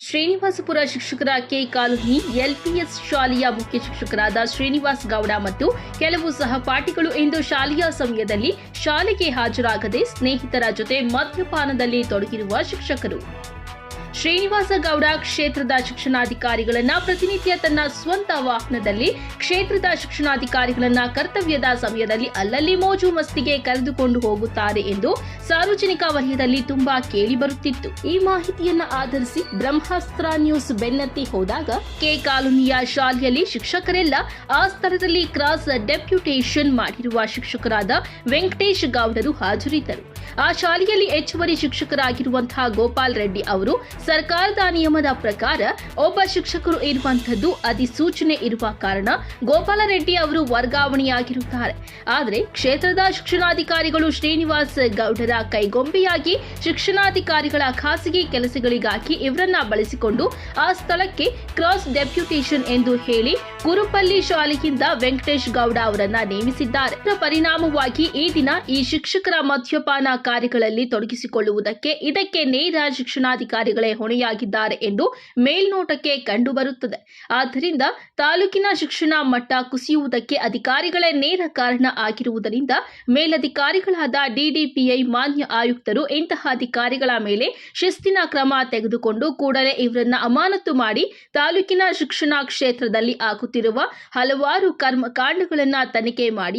ಶ್ರೀನಿವಾಸಪುರ ಶಿಕ್ಷಕರ K colony ಎಲ್ಪಿಎಸ್ ಶಾಲೆಯ ಮುಖ್ಯ ಶಿಕ್ಷಕರಾದ ಶ್ರೀನಿವಾಸ್ ಗೌಡ ಮತ್ತು ಕೆಲವು ಸಹಪಾಠಿಗಳು ಇಂದು ಶಾಲೆಯ ಸಮಯದಲ್ಲಿ ಶಾಲೆಗೆ ಹಾಜರಾಗದೆ ಸ್ನೇಹಿತರ ಜೊತೆ ಮದ್ಯಪಾನದಲ್ಲಿ ತೊಡಗಿರುವ ಶಿಕ್ಷಕರು. ಶ್ರೀನಿವಾಸ ಗೌಡ ಕ್ಷೇತ್ರದ ಶಿಕ್ಷಣಾಧಿಕಾರಿಗಳನ್ನ ಪ್ರತಿನಿತ್ಯ ತನ್ನ ಸ್ವಂತ ವಾಹನದಲ್ಲಿ ಕ್ಷೇತ್ರದ ಶಿಕ್ಷಣಾಧಿಕಾರಿಗಳನ್ನ ಕರ್ತವ್ಯದ ಸಮಯದಲ್ಲಿ ಅಲ್ಲಲ್ಲಿ ಮೋಜು ಮಸ್ತಿಗೆ ಕರೆದುಕೊಂಡು ಹೋಗುತ್ತಾರೆ ಎಂದು ಸಾರ್ವಜನಿಕ ವಲಯದಲ್ಲಿ ತುಂಬಾ ಕೇಳಿ ಬರುತ್ತಿತ್ತು. ಈ ಮಾಹಿತಿಯನ್ನ ಆಧರಿಸಿ ಬ್ರಹ್ಮಾಸ್ತ್ರ ನ್ಯೂಸ್ ಬೆನ್ನತ್ತಿ ಹೋದಾಗ ಕೆ ಕಾಲೋನಿಯ ಶಾಲೆಯಲ್ಲಿ ಶಿಕ್ಷಕರೆಲ್ಲ ಆ ಸ್ಥಳದಲ್ಲಿ ಕ್ರಾಸ್ ಡೆಪ್ಯೂಟೇಷನ್ ಮಾಡಿರುವ ಶಿಕ್ಷಕರಾದ ವೆಂಕಟೇಶ್ ಗೌಡರು ಹಾಜರಿದ್ದರು. ಆ ಶಾಲೆಯಲ್ಲಿ ಹೆಚ್ಚುವರಿ ಶಿಕ್ಷಕರಾಗಿರುವಂತಹ ಗೋಪಾಲ್ ರೆಡ್ಡಿ ಅವರು ಸರ್ಕಾರದ ನಿಯಮದ ಪ್ರಕಾರ ಒಬ್ಬ ಶಿಕ್ಷಕರು ಇರುವಂತದ್ದು ಅಧಿಸೂಚನೆ ಇರುವ ಕಾರಣ ಗೋಪಾಲ ರೆಡ್ಡಿ ಅವರು ವರ್ಗಾವಣೆಯಾಗಿರುತ್ತಾರೆ. ಆದರೆ ಕ್ಷೇತ್ರದ ಶಿಕ್ಷಣಾಧಿಕಾರಿಗಳು ಶ್ರೀನಿವಾಸ್ ಗೌಡರ ಕೈಗೊಂಬೆಯಾಗಿ ಶಿಕ್ಷಣಾಧಿಕಾರಿಗಳ ಖಾಸಗಿ ಕೆಲಸಗಳಿಗಾಗಿ ಇವರನ್ನ ಬಳಸಿಕೊಂಡು ಆ ಸ್ಥಳಕ್ಕೆ ಕ್ರಾಸ್ ಡೆಪ್ಯೂಟೇಷನ್ ಎಂದು ಹೇಳಿ ಕುರುಪಲ್ಲಿ ಶಾಲೆಯಿಂದ ವೆಂಕಟೇಶ್ ಗೌಡ ಅವರನ್ನ ನೇಮಿಸಿದ್ದಾರೆ. ಪರಿಣಾಮವಾಗಿ ಈ ದಿನ ಈ ಶಿಕ್ಷಕರ ಮದ್ಯಪಾನ ಕಾರ್ಯಗಳಲ್ಲಿ ತೊಡಗಿಸಿಕೊಳ್ಳುವುದಕ್ಕೆ ಇದಕ್ಕೆ ನೇರ ಶಿಕ್ಷಣಾಧಿಕಾರಿಗಳೇ ಹೊಣೆಯಾಗಿದ್ದಾರೆ ಎಂದು ಮೇಲ್ನೋಟಕ್ಕೆ ಕಂಡುಬರುತ್ತದೆ. ಆದ್ದರಿಂದ ತಾಲೂಕಿನ ಶಿಕ್ಷಣ ಮಟ್ಟ ಕುಸಿಯುವುದಕ್ಕೆ ಅಧಿಕಾರಿಗಳೇ ನೇರ ಕಾರಣ ಆಗಿರುವುದರಿಂದ ಮೇಲಧಿಕಾರಿಗಳಾದ ಡಿಡಿಪಿಐ ಮಾನ್ಯ ಆಯುಕ್ತರು ಇಂತಹ ಅಧಿಕಾರಿಗಳ ಮೇಲೆ ಶಿಸ್ತಿನ ಕ್ರಮ ತೆಗೆದುಕೊಂಡು ಕೂಡಲೇ ಇವರನ್ನ ಅಮಾನತು ಮಾಡಿ ತಾಲೂಕಿನ ಶಿಕ್ಷಣ ಕ್ಷೇತ್ರದಲ್ಲಿ ಆಗುತ್ತಿರುವ ಹಲವಾರು ಕರ್ಮಕಾಂಡಗಳನ್ನು ತನಿಖೆ ಮಾಡಿ